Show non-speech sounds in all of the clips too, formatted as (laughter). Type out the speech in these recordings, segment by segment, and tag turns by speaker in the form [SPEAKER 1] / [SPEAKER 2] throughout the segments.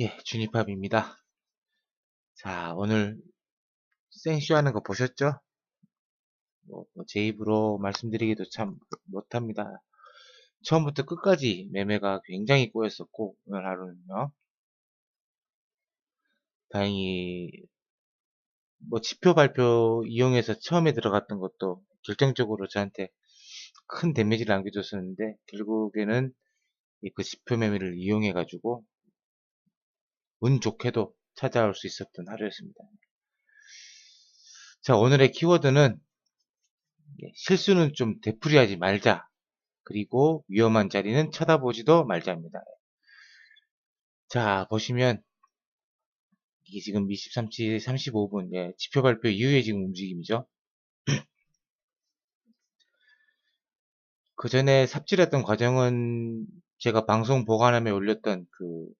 [SPEAKER 1] 예, 주니팝입니다. 자, 오늘 생쇼 하는 거 보셨죠? 뭐, 뭐제 입으로 말씀드리기도 참 못합니다. 처음부터 끝까지 매매가 굉장히 꼬였었고, 오늘 하루는요. 다행히, 뭐 지표 발표 이용해서 처음에 들어갔던 것도 결정적으로 저한테 큰 데미지를 안겨줬었는데, 결국에는 그 지표 매매를 이용해가지고, 운 좋게도 찾아올 수 있었던 하루였습니다. 자, 오늘의 키워드는 예, 실수는 좀 되풀이하지 말자. 그리고 위험한 자리는 쳐다보지도 말자입니다. 자, 보시면 이게 지금 23시 35분 예, 지표 발표 이후에 지금 움직임이죠. (clears throat) 그 전에 삽질했던 과정은 제가 방송 보관함에 올렸던 그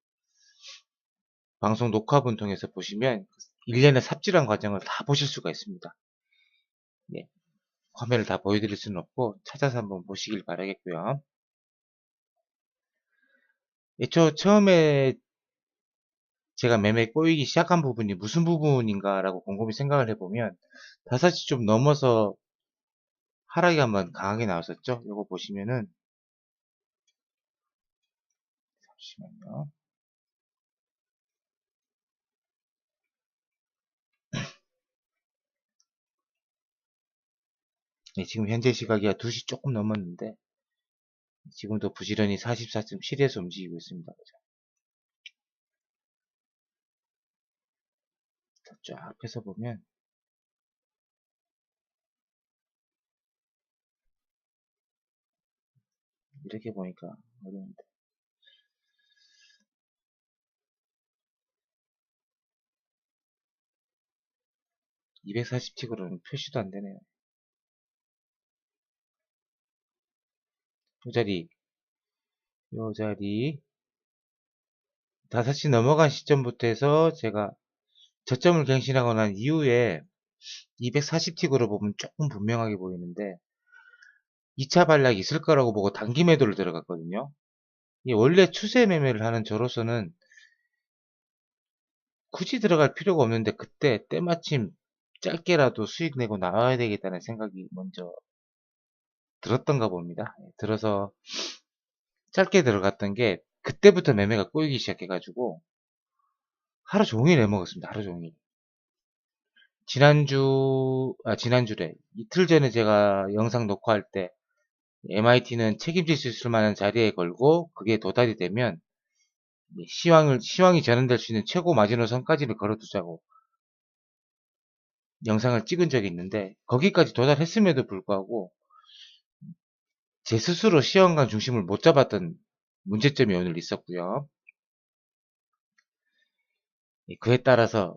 [SPEAKER 1] 방송 녹화본 통해서 보시면 일련의 삽질한 과정을 다 보실 수가 있습니다. 예, 화면을 다 보여드릴 수는 없고 찾아서 한번 보시길 바라겠고요. 애초 처음에 제가 매매 꼬이기 시작한 부분이 무슨 부분인가 라고 곰곰이 생각을 해보면 5시 좀 넘어서 하락이 한번 강하게 나왔었죠. 이거 보시면은 잠시만요. 네, 지금 현재 시각이 2시 조금 넘었는데 지금도 부지런히 44.7에서 움직이고 있습니다. 쫙 펴서 보면 이렇게 보니까 어려운데 240 틱으로는 표시도 안 되네요. 요 자리, 요 자리, 5시 넘어간 시점부터 해서 제가 저점을 갱신하고 난 이후에 240틱으로 보면 조금 분명하게 보이는데 2차 반락이 있을 거라고 보고 단기 매도를 들어갔거든요. 원래 추세 매매를 하는 저로서는 굳이 들어갈 필요가 없는데 그때 때마침 짧게라도 수익 내고 나와야 되겠다는 생각이 먼저 들었던가 봅니다. 예, 들어서 짧게 들어갔던 게 그때부터 매매가 꼬이기 시작해가지고 하루 종일 해먹었습니다. 하루 종일. 지난주, 아, 지난주래. 이틀 전에 제가 영상 녹화할 때 MIT는 책임질 수 있을 만한 자리에 걸고 그게 도달이 되면 시황을, 시황이 전환될 수 있는 최고 마지노선까지를 걸어두자고 영상을 찍은 적이 있는데 거기까지 도달했음에도 불구하고 제 스스로 시험관 중심을 못 잡았던 문제점이 오늘 있었고요. 그에 따라서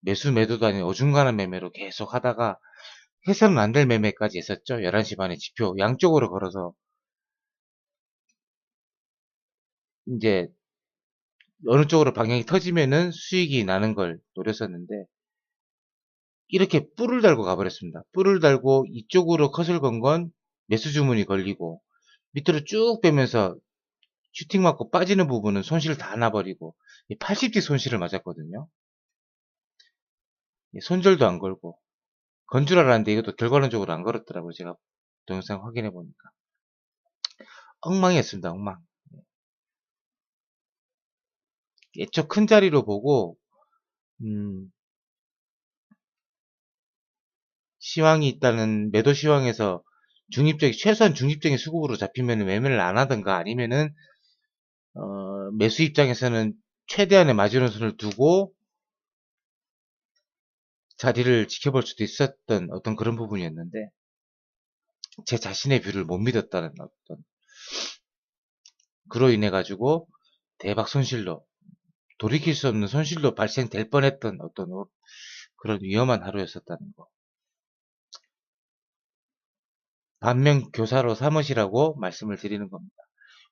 [SPEAKER 1] 매수 매도도 아닌 어중간한 매매로 계속 하다가 해서는 안 될 매매까지 했었죠. 11시 반에 지표 양쪽으로 걸어서 이제 어느 쪽으로 방향이 터지면은 수익이 나는 걸 노렸었는데 이렇게 뿔을 달고 가버렸습니다. 뿔을 달고 이쪽으로 컷을 건 건 매수 주문이 걸리고 밑으로 쭉 빼면서 슈팅 맞고 빠지는 부분은 손실 다 나버리고 80대 손실을 맞았거든요. 손절도 안 걸고 건 줄 알았는데 이것도 결과론적으로 안 걸었더라고요. 제가 동영상 확인해 보니까 엉망이었습니다. 엉망. 애초 큰 자리로 보고 음, 시황이 있다는 매도 시황에서 중립적 최소한 중립적인 수급으로 잡히면 매매를 안 하든가 아니면은 어, 매수 입장에서는 최대한의 마지노선을 두고 자리를 지켜볼 수도 있었던 어떤 그런 부분이었는데 제 자신의 뷰를 못 믿었다는 어떤 그로 인해 가지고 대박 손실로 돌이킬 수 없는 손실로 발생될 뻔했던 어떤 그런 위험한 하루였었다는 거. 반면 교사로 삼으시라고 말씀을 드리는 겁니다.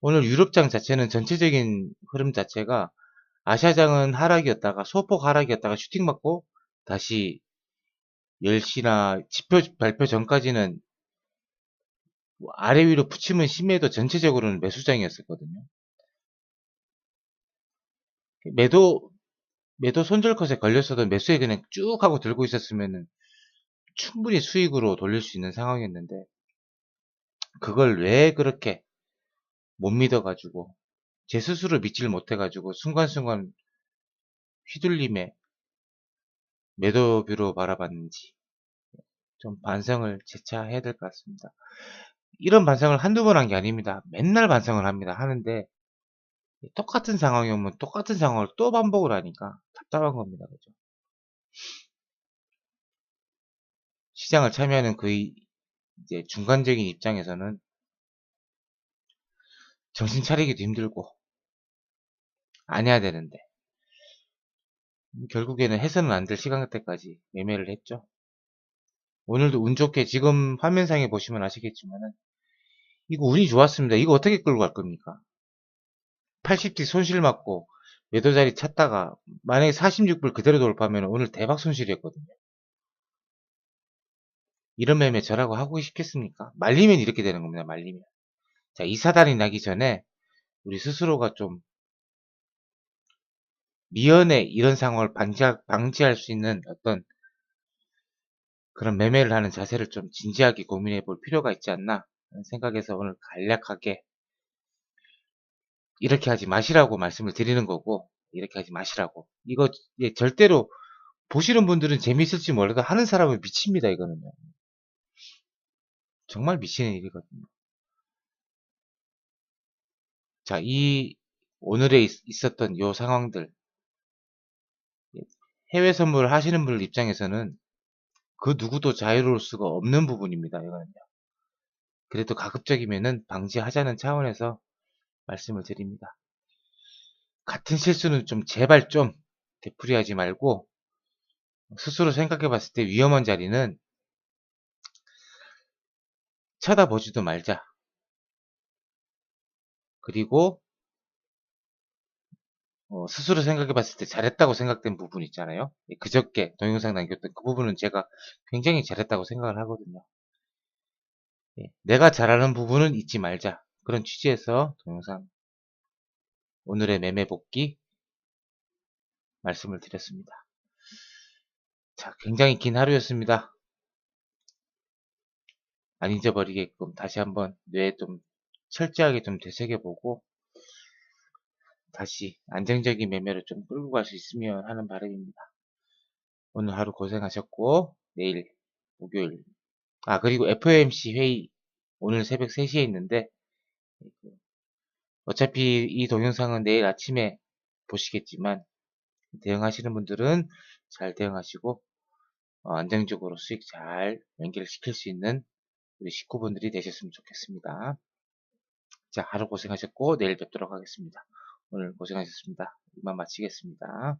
[SPEAKER 1] 오늘 유럽장 자체는 전체적인 흐름 자체가 아시아장은 하락이었다가 소폭 하락이었다가 슈팅 맞고 다시 10시나 지표 발표 전까지는 뭐 아래 위로 붙이면 심해도 전체적으로는 매수장이었었거든요. 매도 매도 손절 컷에 걸렸어도 매수에 그냥 쭉 하고 들고 있었으면은 충분히 수익으로 돌릴 수 있는 상황이었는데 그걸 왜 그렇게 못 믿어가지고 제 스스로 믿지를 못해가지고 순간순간 휘둘림에 매도뷰로 바라봤는지 좀 반성을 재차 해야 될 것 같습니다. 이런 반성을 한두 번 한 게 아닙니다. 맨날 반성을 합니다. 하는데 똑같은 상황이 오면 똑같은 상황을 또 반복을 하니까 답답한 겁니다. 그죠? 시장을 참여하는 그 이제 중간적인 입장에서는 정신 차리기도 힘들고 안 해야 되는데 결국에는 해서는 안 될 시간대까지 매매를 했죠. 오늘도 운 좋게 지금 화면상에 보시면 아시겠지만은 이거 운이 좋았습니다. 이거 어떻게 끌고 갈 겁니까? 80D 손실 맞고 매도 자리 찾다가 만약에 46불 그대로 돌파하면 오늘 대박 손실이었거든요. 이런 매매 저라고 하고 싶겠습니까? 말리면 이렇게 되는 겁니다. 말리면. 자, 이 사단이 나기 전에 우리 스스로가 좀 미연에 이런 상황을 방지, 방지할 수 있는 어떤 그런 매매를 하는 자세를 좀 진지하게 고민해 볼 필요가 있지 않나 생각해서 오늘 간략하게 이렇게 하지 마시라고 말씀을 드리는 거고 이렇게 하지 마시라고 이거 예, 절대로 보시는 분들은 재미있을지 몰라도 하는 사람은 미칩니다 이거는요 정말 미치는 일이거든요. 자 이 오늘에 있, 있었던 요 상황들. 해외 선물을 하시는 분들 입장에서는 그 누구도 자유로울 수가 없는 부분입니다 이거는요. 그래도 가급적이면은 방지하자는 차원에서 말씀을 드립니다. 같은 실수는 좀 제발 좀 되풀이하지 말고 스스로 생각해 봤을 때 위험한 자리는 쳐다보지도 말자. 그리고 어, 스스로 생각해 봤을 때 잘했다고 생각된 부분 있잖아요. 예, 그저께 동영상 남겼던 그 부분은 제가 굉장히 잘했다고 생각을 하거든요. 예, 내가 잘하는 부분은 잊지 말자. 그런 취지에서 동영상 오늘의 매매 복귀 말씀을 드렸습니다. 자, 굉장히 긴 하루였습니다. 안 잊어버리게끔 다시 한번 뇌에 좀 철저하게 좀 되새겨보고 다시 안정적인 매매를 좀 끌고 갈 수 있으면 하는 바람입니다. 오늘 하루 고생하셨고 내일 목요일 아 그리고 FOMC 회의 오늘 새벽 3시에 있는데 어차피 이 동영상은 내일 아침에 보시겠지만 대응하시는 분들은 잘 대응하시고 어, 안정적으로 수익 잘 연결시킬 수 있는 우리 식구분들이 되셨으면 좋겠습니다. 자 하루 고생하셨고 내일 뵙도록 하겠습니다. 오늘 고생하셨습니다. 이만 마치겠습니다.